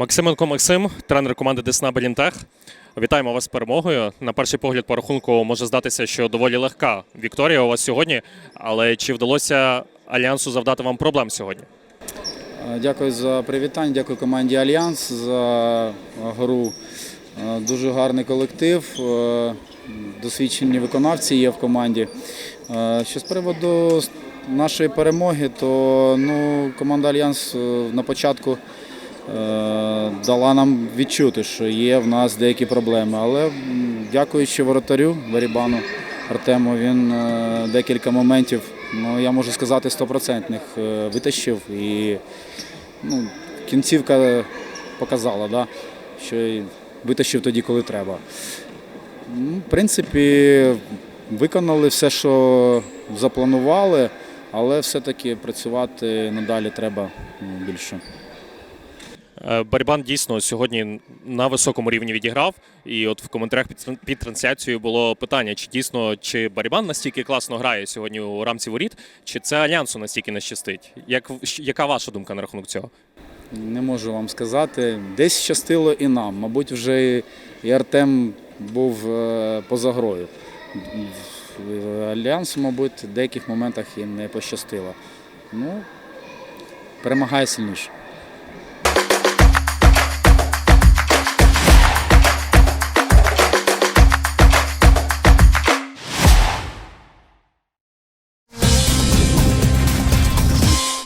Максименко Максим, тренер команди Десна Белінтех. Вітаємо вас з перемогою. На перший погляд по рахунку може здатися, що доволі легка вікторія у вас сьогодні. Але чи вдалося альянсу завдати вам проблем сьогодні? Дякую за привітання, дякую команді Альянс за гру. Дуже гарний колектив, досвідчені виконавці є в команді. Що з приводу нашої перемоги, то ну, команда Альянс на початку дала нам відчути, що є в нас деякі проблеми. Але дякуючи воротарю Барібану Артему, він е, декілька моментів, ну я можу сказати, стопроцентних е, витащив. І ну, кінцівка показала, да, що витащив тоді, коли треба. Ну, В принципі, виконали все, що запланували, але все-таки працювати надалі треба більше. Е, Барібан дійсно сьогодні на високому рівні відіграв. І от в коментарях під, під трансляцією було питання: чи дійсно чи Барібан настільки класно грає сьогодні у рамці воріт, чи це альянсу настільки не щастить? Як яка ваша думка на рахунок цього? Не можу вам сказати. Десь щастило і нам. Мабуть, вже і Артем був е, поза грою. Альянсу, мабуть, в деяких моментах і не пощастило. Ну, перемагає сильніше.